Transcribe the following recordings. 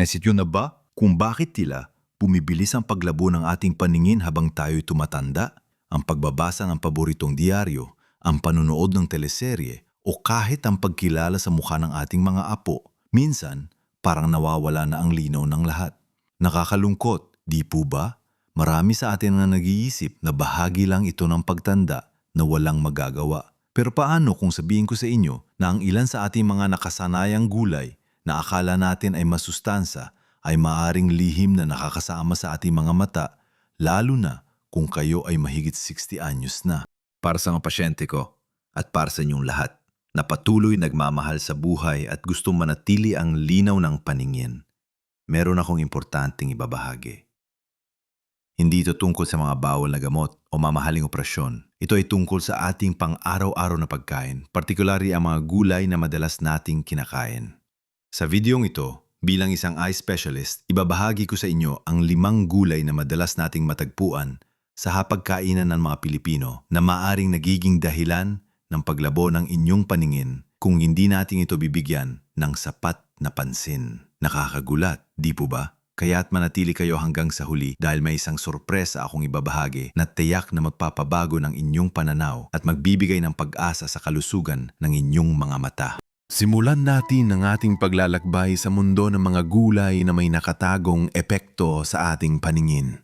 Naisip na ba kung bakit tila bumibilis ang paglabo ng ating paningin habang tayo'y tumatanda? Ang pagbabasa ng paboritong diaryo, ang panunood ng teleserye, o kahit ang pagkilala sa mukha ng ating mga apo, minsan parang nawawala na ang linaw ng lahat. Nakakalungkot, di po ba? Marami sa atin na nag-iisip na bahagi lang ito ng pagtanda na walang magagawa. Pero paano kung sabihin ko sa inyo na ang ilan sa ating mga nakasanayang gulay na akala natin ay masustansa ay maaring lihim na nakakasama sa ating mga mata, lalo na kung kayo ay mahigit 60 anyos na. Para sa mga pasyente ko at para sa inyong lahat na patuloy nagmamahal sa buhay at gustong manatili ang linaw ng paningin, meron akong importanteng ibabahagi. Hindi ito tungkol sa mga bawal na gamot o mamahaling operasyon. Ito ay tungkol sa ating pang-araw-araw na pagkain, partikulari ang mga gulay na madalas nating kinakain. Sa videong ito, bilang isang eye specialist, ibabahagi ko sa inyo ang limang gulay na madalas nating matagpuan sa hapagkainan ng mga Pilipino na maaring nagiging dahilan ng paglabo ng inyong paningin kung hindi natin ito bibigyan ng sapat na pansin. Nakakagulat, di po ba? Kaya't manatili kayo hanggang sa huli dahil may isang sorpresa akong ibabahagi na tiyak na magpapabago ng inyong pananaw at magbibigay ng pag-asa sa kalusugan ng inyong mga mata. Simulan natin ang ating paglalakbay sa mundo ng mga gulay na may nakatagong epekto sa ating paningin.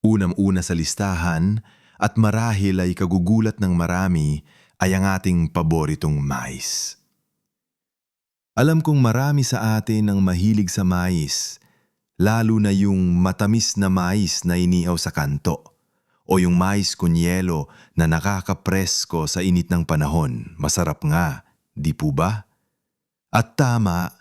Unang-una sa listahan at marahil ay kagugulat ng marami ay ang ating paboritong mais. Alam kong marami sa atin ang mahilig sa mais, lalo na yung matamis na mais na inihaw sa kanto o yung mais kunyelo na nakakapresko sa init ng panahon. Masarap nga, di po ba? At tama,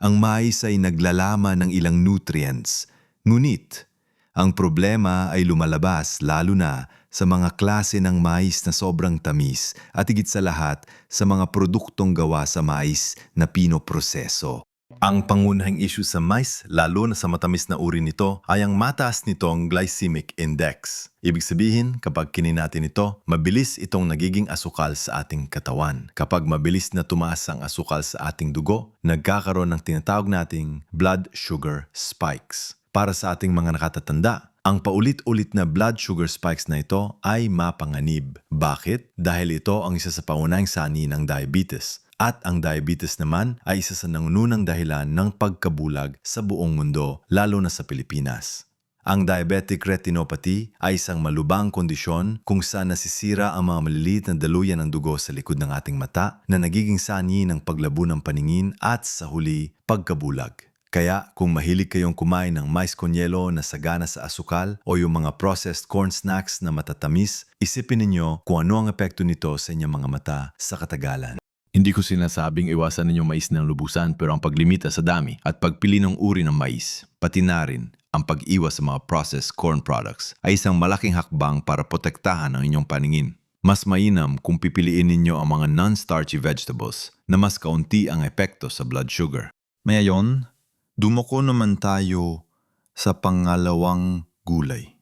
ang mais ay naglalaman ng ilang nutrients. Ngunit, ang problema ay lumalabas lalo na sa mga klase ng mais na sobrang tamis at higit sa lahat sa mga produktong gawa sa mais na pinoproseso. Ang pangunahing issue sa mais, lalo na sa matamis na uri nito, ay ang mataas nitong glycemic index. Ibig sabihin, kapag kinin natin ito, mabilis itong nagiging asukal sa ating katawan. Kapag mabilis na tumaas ang asukal sa ating dugo, nagkakaroon ng tinatawag nating blood sugar spikes. Para sa ating mga nakatatanda, ang paulit-ulit na blood sugar spikes na ito ay mapanganib. Bakit? Dahil ito ang isa sa paunahing sani ng diabetes. At ang diabetes naman ay isa sa nangununang dahilan ng pagkabulag sa buong mundo, lalo na sa Pilipinas. Ang diabetic retinopathy ay isang malubang kondisyon kung saan nasisira ang mga maliliit na daluyan ng dugo sa likod ng ating mata na nagiging sani ng paglabo ng paningin at sa huli, pagkabulag. Kaya kung mahilig kayong kumain ng mais konyelo na sagana sa asukal o yung mga processed corn snacks na matatamis, isipin ninyo kung ano ang epekto nito sa inyong mga mata sa katagalan. Hindi ko sinasabing iwasan ninyo mais ng lubusan pero ang paglimita sa dami at pagpili ng uri ng mais, pati na rin ang pag-iwas sa mga processed corn products ay isang malaking hakbang para protektahan ang inyong paningin. Mas mainam kung pipiliin ninyo ang mga non-starchy vegetables na mas kaunti ang epekto sa blood sugar. Mayayon, dumako naman tayo sa pangalawang gulay.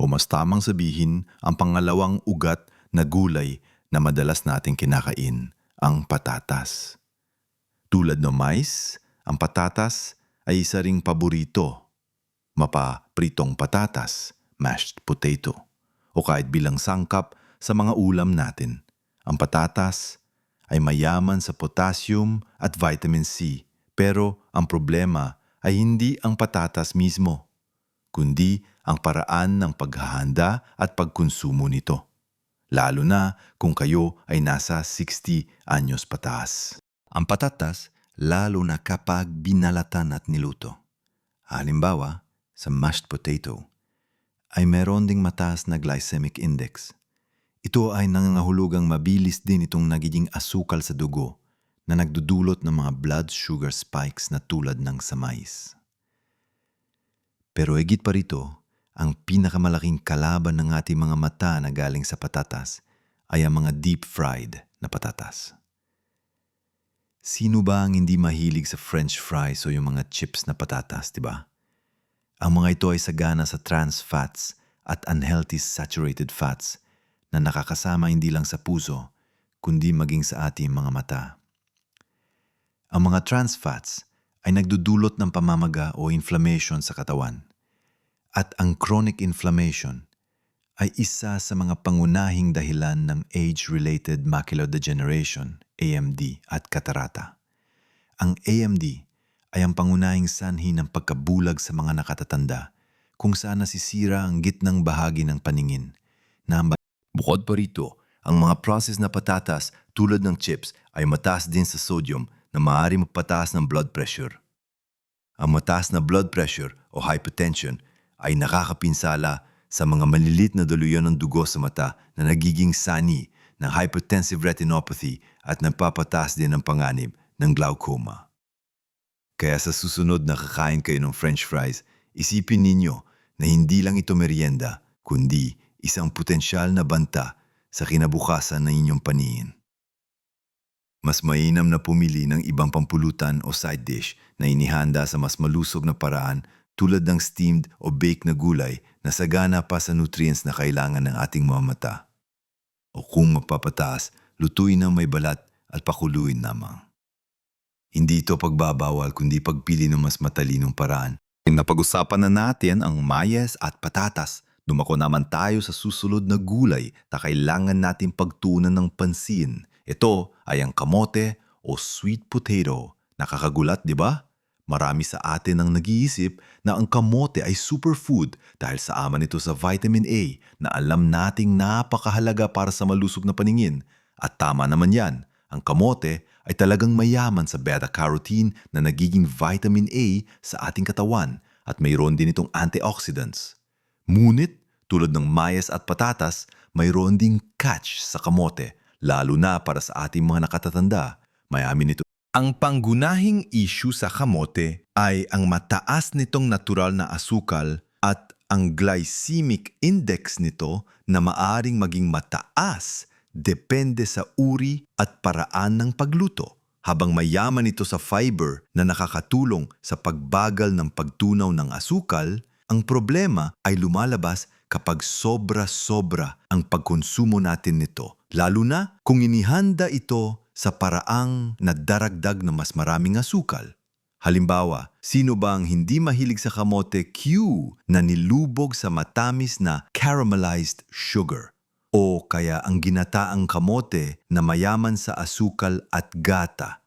O mas tamang sabihin, ang pangalawang ugat na gulay na madalas nating kinakain ang patatas. Tulad ng mais, ang patatas ay isa ring paborito. Mapa pritong patatas, mashed potato, o kahit bilang sangkap sa mga ulam natin. Ang patatas ay mayaman sa potassium at vitamin C, pero ang problema ay hindi ang patatas mismo, kundi ang paraan ng paghahanda at pagkonsumo nito lalo na kung kayo ay nasa 60 anyos pataas. Ang patatas, lalo na kapag binalatan at niluto. Halimbawa, sa mashed potato, ay meron ding mataas na glycemic index. Ito ay nangangahulugang mabilis din itong nagiging asukal sa dugo na nagdudulot ng mga blood sugar spikes na tulad ng sa mais. Pero higit pa rito, ang pinakamalaking kalaban ng ating mga mata na galing sa patatas ay ang mga deep-fried na patatas. Sino ba ang hindi mahilig sa french fries o yung mga chips na patatas, di ba? Ang mga ito ay sagana sa trans fats at unhealthy saturated fats na nakakasama hindi lang sa puso, kundi maging sa ating mga mata. Ang mga trans fats ay nagdudulot ng pamamaga o inflammation sa katawan. At ang chronic inflammation ay isa sa mga pangunahing dahilan ng age-related macular degeneration, AMD, at katarata. Ang AMD ay ang pangunahing sanhi ng pagkabulag sa mga nakatatanda kung saan nasisira ang gitnang bahagi ng paningin na Bukod pa rito, ang mga processed na patatas tulad ng chips ay mataas din sa sodium na maaari magpataas ng blood pressure. Ang mataas na blood pressure o hypertension ay nakakapinsala sa mga malilit na daluyan ng dugo sa mata na nagiging sani ng hypertensive retinopathy at nagpapataas din ng panganib ng glaucoma. Kaya sa susunod na kakain kayo ng french fries, isipin ninyo na hindi lang ito merienda, kundi isang potensyal na banta sa kinabukasan ng inyong paningin. Mas mainam na pumili ng ibang pampulutan o side dish na inihanda sa mas malusog na paraan tulad ng steamed o baked na gulay na sagana pa sa nutrients na kailangan ng ating mga mata. O kung magpapataas, lutuin ng may balat at pakuluin lamang. Hindi ito pagbabawal kundi pagpili ng mas matalinong paraan. Napag-usapan na natin ang mayas at patatas. Dumako naman tayo sa susunod na gulay na kailangan natin pagtunan ng pansin. Ito ay ang kamote o sweet potato. Nakakagulat, di ba? Marami sa atin ang nag-iisip na ang kamote ay superfood dahil sa ama nito sa vitamin A na alam nating napakahalaga para sa malusog na paningin. At tama naman yan, ang kamote ay talagang mayaman sa beta-carotene na nagiging vitamin A sa ating katawan at mayroon din itong antioxidants. Ngunit, tulad ng mayas at patatas, mayroon ding catch sa kamote, lalo na para sa ating mga nakatatanda. Mayamin ito Ang panggunahing issue sa kamote ay ang mataas nitong natural na asukal at ang glycemic index nito na maaring maging mataas depende sa uri at paraan ng pagluto. Habang mayaman ito sa fiber na nakakatulong sa pagbagal ng pagtunaw ng asukal, ang problema ay lumalabas kapag sobra-sobra ang pagkonsumo natin nito, lalo na kung inihanda ito sa paraang nadaragdag ng mas maraming asukal. Halimbawa, sino ba ang hindi mahilig sa kamote Q na nilubog sa matamis na caramelized sugar? O kaya ang ginataang kamote na mayaman sa asukal at gata?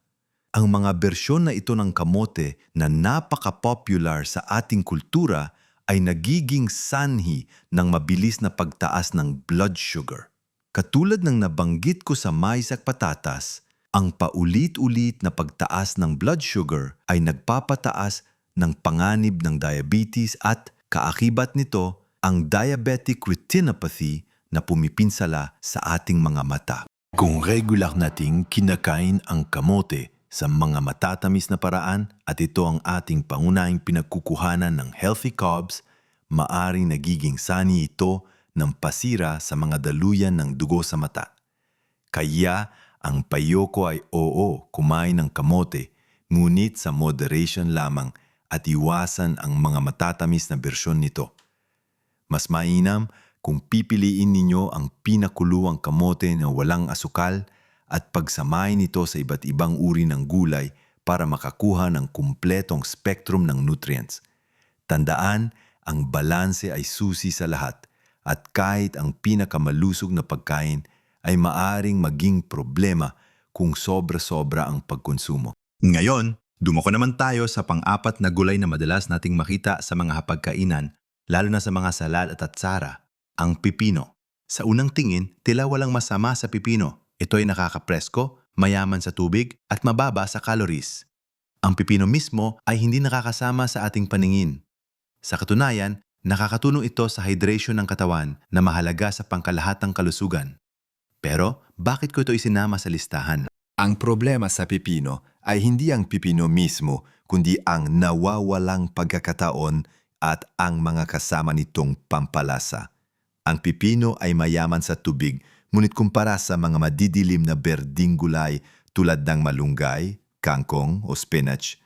Ang mga bersyon na ito ng kamote na napaka-popular sa ating kultura ay nagiging sanhi ng mabilis na pagtaas ng blood sugar. Katulad ng nabanggit ko sa mais at patatas, ang paulit-ulit na pagtaas ng blood sugar ay nagpapataas ng panganib ng diabetes at kaakibat nito ang diabetic retinopathy na pumipinsala sa ating mga mata. Kung regular nating kinakain ang kamote sa mga matatamis na paraan at ito ang ating pangunahing pinagkukuhanan ng healthy carbs, maaring nagiging sani ito ng pasira sa mga daluyan ng dugo sa mata. Kaya ang payo ko ay oo, kumain ng kamote, ngunit sa moderation lamang at iwasan ang mga matatamis na bersyon nito. Mas mainam kung pipiliin ninyo ang pinakuluang kamote na walang asukal at pagsamahin ito sa iba't ibang uri ng gulay para makakuha ng kumpletong spectrum ng nutrients. Tandaan, ang balanse ay susi sa lahat at kahit ang pinakamalusog na pagkain ay maaring maging problema kung sobra-sobra ang pagkonsumo. Ngayon, dumako naman tayo sa pang-apat na gulay na madalas nating makita sa mga hapagkainan, lalo na sa mga salad at atsara, ang pipino. Sa unang tingin, tila walang masama sa pipino. Ito ay nakakapresko, mayaman sa tubig at mababa sa calories. Ang pipino mismo ay hindi nakakasama sa ating paningin. Sa katunayan, nakakatulong ito sa hydration ng katawan na mahalaga sa pangkalahatang kalusugan. Pero bakit ko ito isinama sa listahan? Ang problema sa pipino ay hindi ang pipino mismo, kundi ang nawawalang pagkakataon at ang mga kasama nitong pampalasa. Ang pipino ay mayaman sa tubig, ngunit kumpara sa mga madidilim na berding gulay tulad ng malunggay, kangkong o spinach,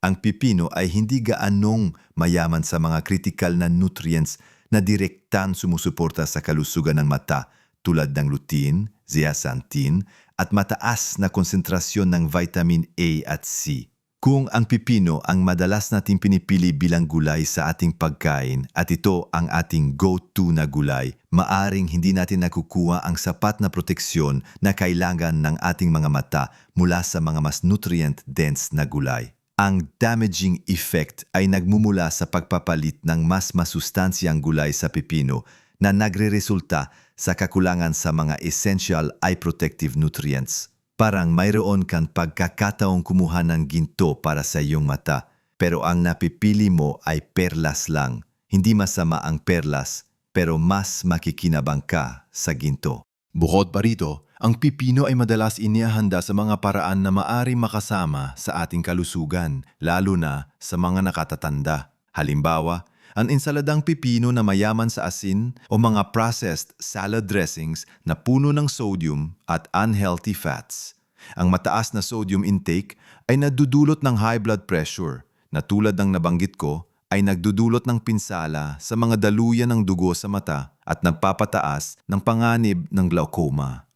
ang pipino ay hindi gaanong mayaman sa mga critical na nutrients na direktang sumusuporta sa kalusugan ng mata tulad ng lutein, zeaxanthin at mataas na konsentrasyon ng vitamin A at C. Kung ang pipino ang madalas nating pinipili bilang gulay sa ating pagkain at ito ang ating go-to na gulay, maaring hindi natin nakukuha ang sapat na proteksyon na kailangan ng ating mga mata mula sa mga mas nutrient-dense na gulay. Ang damaging effect ay nagmumula sa pagpapalit ng mas masustansyang gulay sa pipino na nagre-resulta sa kakulangan sa mga essential eye protective nutrients. Parang mayroon kang pagkakataong kumuha ng ginto para sa iyong mata, pero ang napipili mo ay perlas lang. Hindi masama ang perlas, pero mas makikinabang ka sa ginto. Bukod pa rito, ang pipino ay madalas inihanda sa mga paraan na maari makasama sa ating kalusugan, lalo na sa mga nakatatanda. Halimbawa, ang insaladang pipino na mayaman sa asin o mga processed salad dressings na puno ng sodium at unhealthy fats. Ang mataas na sodium intake ay nadudulot ng high blood pressure na tulad ng nabanggit ko ay nagdudulot ng pinsala sa mga daluyan ng dugo sa mata at nagpapataas ng panganib ng glaucoma.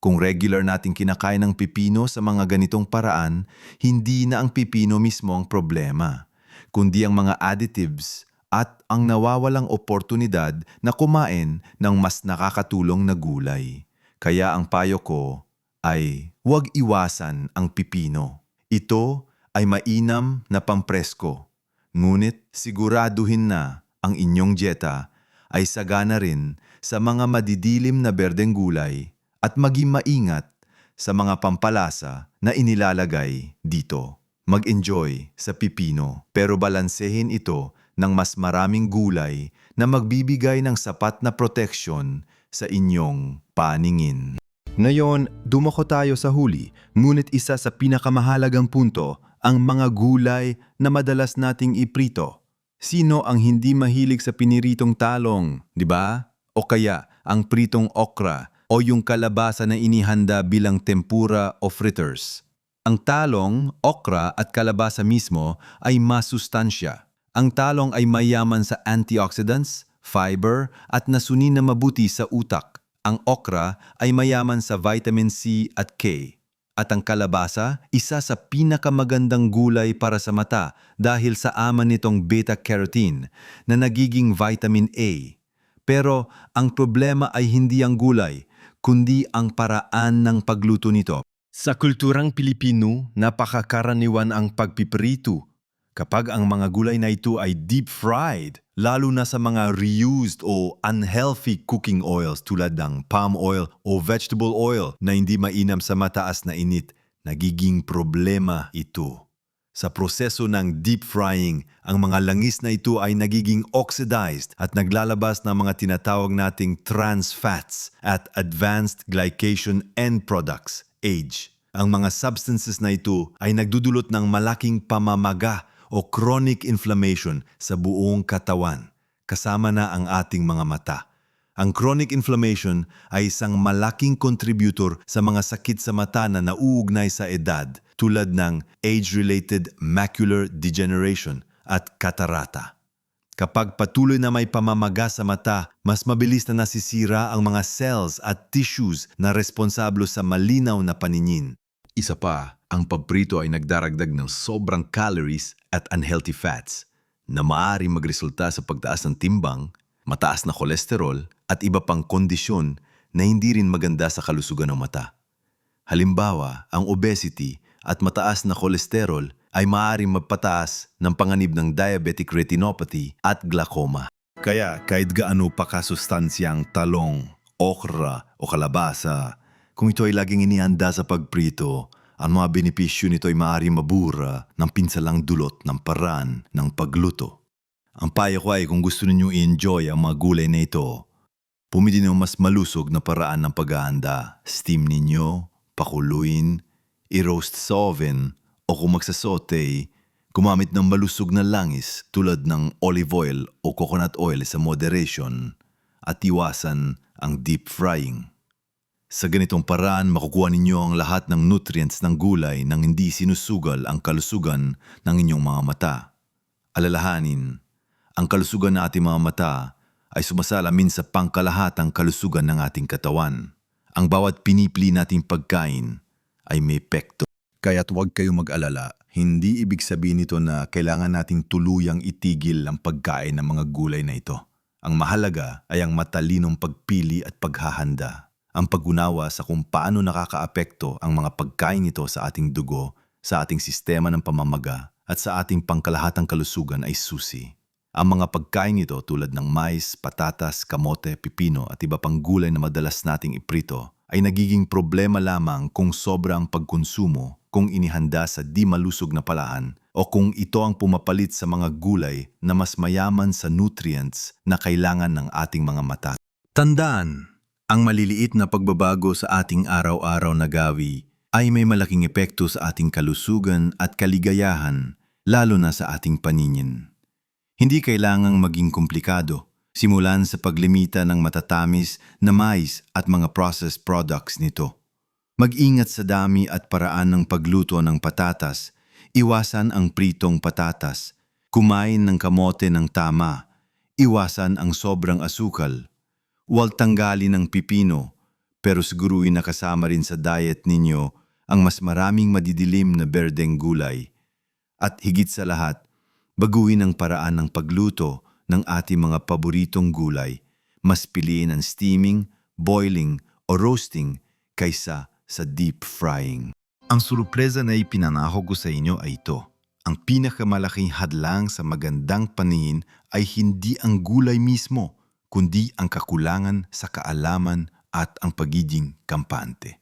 Kung regular nating kinakain ng pipino sa mga ganitong paraan, hindi na ang pipino mismo ang problema, kundi ang mga additives at ang nawawalang oportunidad na kumain ng mas nakakatulong na gulay. Kaya ang payo ko ay huwag iwasan ang pipino. Ito ay mainam na pampresko, ngunit siguraduhin na ang inyong dieta ay sagana rin sa mga madidilim na berdeng gulay at maging maingat sa mga pampalasa na inilalagay dito. Mag-enjoy sa pipino pero balansehin ito ng mas maraming gulay na magbibigay ng sapat na proteksyon sa inyong paningin. Ngayon, dumako tayo sa huli, ngunit isa sa pinakamahalagang punto, ang mga gulay na madalas nating iprito. Sino ang hindi mahilig sa piniritong talong, di ba? O kaya ang pritong okra o yung kalabasa na inihanda bilang tempura o fritters. Ang talong, okra at kalabasa mismo ay masustansya. Ang talong ay mayaman sa antioxidants, fiber at nasunin na mabuti sa utak. Ang okra ay mayaman sa vitamin C at K. At ang kalabasa, isa sa pinakamagandang gulay para sa mata dahil sa ama nitong beta-carotene na nagiging vitamin A. Pero ang problema ay hindi ang gulay, kundi ang paraan ng pagluto nito. Sa kulturang Pilipino, napakakaraniwan ang pagpiprito. Kapag ang mga gulay na ito ay deep-fried, lalo na sa mga reused o unhealthy cooking oils tulad ng palm oil o vegetable oil na hindi mainam sa mataas na init, nagiging problema ito. Sa proseso ng deep frying, ang mga langis na ito ay nagiging oxidized at naglalabas ng mga tinatawag nating trans fats at advanced glycation end products, AGE. Ang mga substances na ito ay nagdudulot ng malaking pamamaga o chronic inflammation sa buong katawan, kasama na ang ating mga mata. Ang chronic inflammation ay isang malaking contributor sa mga sakit sa mata na nauugnay sa edad tulad ng age-related macular degeneration at katarata. Kapag patuloy na may pamamaga sa mata, mas mabilis na nasisira ang mga cells at tissues na responsablo sa malinaw na paningin. Isa pa, ang pabrito ay nagdaragdag ng sobrang calories at unhealthy fats na maaari magresulta sa pagtaas ng timbang, mataas na kolesterol at iba pang kondisyon na hindi rin maganda sa kalusugan ng mata. Halimbawa, ang obesity at mataas na kolesterol ay maaaring magpataas ng panganib ng diabetic retinopathy at glaucoma. Kaya kahit gaano pa kasustansyang talong, okra o kalabasa, kung ito ay laging inihanda sa pagprito, ang mga benepisyo nito ay maaaring mabura ng pinsalang dulot ng paraan ng pagluto. Ang payo ay kung gusto ninyo i-enjoy ang mga gulay na ito, pumili ng mas malusog na paraan ng paghahanda. Steam ninyo, pakuluin, i-roast sa oven, o kung magsasote, gumamit ng malusog na langis tulad ng olive oil o coconut oil sa moderation at iwasan ang deep frying. Sa ganitong paraan, makukuha ninyo ang lahat ng nutrients ng gulay nang hindi sinusugal ang kalusugan ng inyong mga mata. Alalahanin, ang kalusugan ng ating mga mata ay sumasalamin sa pangkalahatang kalusugan ng ating katawan. Ang bawat pinipili nating pagkain ay may epekto. Kaya't huwag kayong mag-alala. Hindi ibig sabihin nito na kailangan nating tuluyang itigil ang pagkain ng mga gulay na ito. Ang mahalaga ay ang matalinong pagpili at paghahanda. Ang pag-unawa sa kung paano nakakaapekto ang mga pagkain ito sa ating dugo, sa ating sistema ng pamamaga, at sa ating pangkalahatang kalusugan ay susi. Ang mga pagkain ito tulad ng mais, patatas, kamote, pipino at iba pang gulay na madalas nating iprito ay nagiging problema lamang kung sobra ang pagkonsumo, kung inihanda sa di malusog na palaan, o kung ito ang pumapalit sa mga gulay na mas mayaman sa nutrients na kailangan ng ating mga mata. Tandaan, ang maliliit na pagbabago sa ating araw-araw na gawi ay may malaking epekto sa ating kalusugan at kaligayahan, lalo na sa ating paningin. Hindi kailangang maging komplikado, simulan sa paglimita ng matatamis na mais at mga processed products nito. Mag-ingat sa dami at paraan ng pagluto ng patatas, iwasan ang pritong patatas, kumain ng kamote ng tama, iwasan ang sobrang asukal, Huwag tanggalin ng pipino, pero siguruhin na kasama rin sa diet ninyo ang mas maraming madidilim na berdeng gulay. At higit sa lahat, baguhin ang paraan ng pagluto ng ating mga paboritong gulay. Mas piliin ang steaming, boiling o roasting kaysa sa deep frying. Ang surpresa na ipinanako ko sa inyo ay ito. Ang pinakamalaking hadlang sa magandang paningin ay hindi ang gulay mismo, kundi ang kakulangan sa kaalaman at ang pagiging kampante.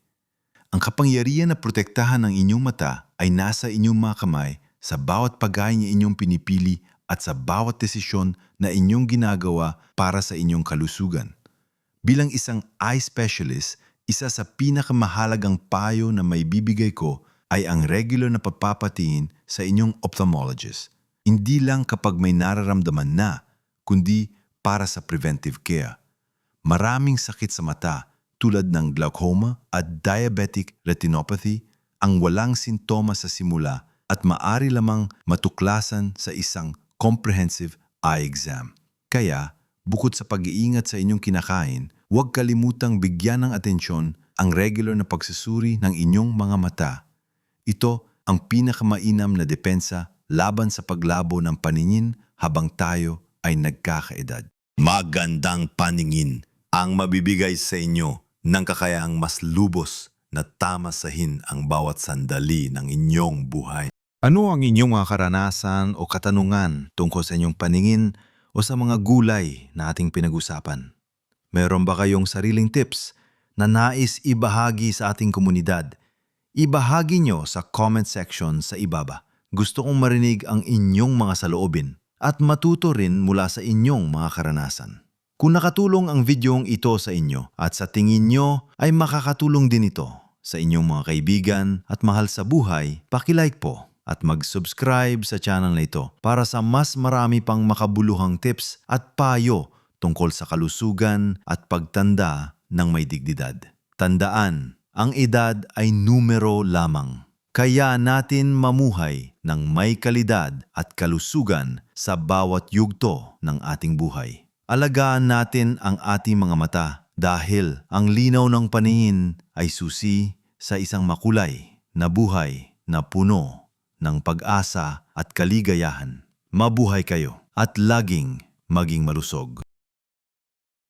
Ang kapangyarihan na protektahan ng inyong mata ay nasa inyong mga kamay sa bawat pagkain na inyong pinipili at sa bawat desisyon na inyong ginagawa para sa inyong kalusugan. Bilang isang eye specialist, isa sa pinakamahalagang payo na may bibigay ko ay ang regular na papapatingin sa inyong ophthalmologist. Hindi lang kapag may nararamdaman na, kundi para sa preventive care. Maraming sakit sa mata tulad ng glaucoma at diabetic retinopathy ang walang sintomas sa simula at maari lamang matuklasan sa isang comprehensive eye exam. Kaya, bukod sa pag-iingat sa inyong kinakain, huwag kalimutang bigyan ng atensyon ang regular na pagsusuri ng inyong mga mata. Ito ang pinakamainam na depensa laban sa paglabo ng paningin habang tayo ay nagkakaedad. Magandang paningin ang mabibigay sa inyo ng kakayaang mas lubos na tamasahin ang bawat sandali ng inyong buhay. Ano ang inyong mga karanasan o katanungan tungkol sa inyong paningin o sa mga gulay na ating pinag-usapan? Meron ba kayong sariling tips na nais ibahagi sa ating komunidad? Ibahagi nyo sa comment section sa ibaba. Gusto kong marinig ang inyong mga saloobin at matuto rin mula sa inyong mga karanasan. Kung nakatulong ang videong ito sa inyo at sa tingin nyo ay makakatulong din ito sa inyong mga kaibigan at mahal sa buhay, pakilike po at mag-subscribe sa channel na ito para sa mas marami pang makabuluhang tips at payo tungkol sa kalusugan at pagtanda ng may dignidad. Tandaan, ang edad ay numero lamang. Kaya natin mamuhay ng may kalidad at kalusugan sa bawat yugto ng ating buhay. Alagaan natin ang ating mga mata dahil ang linaw ng paningin ay susi sa isang makulay na buhay na puno ng pag-asa at kaligayahan. Mabuhay kayo at laging maging malusog.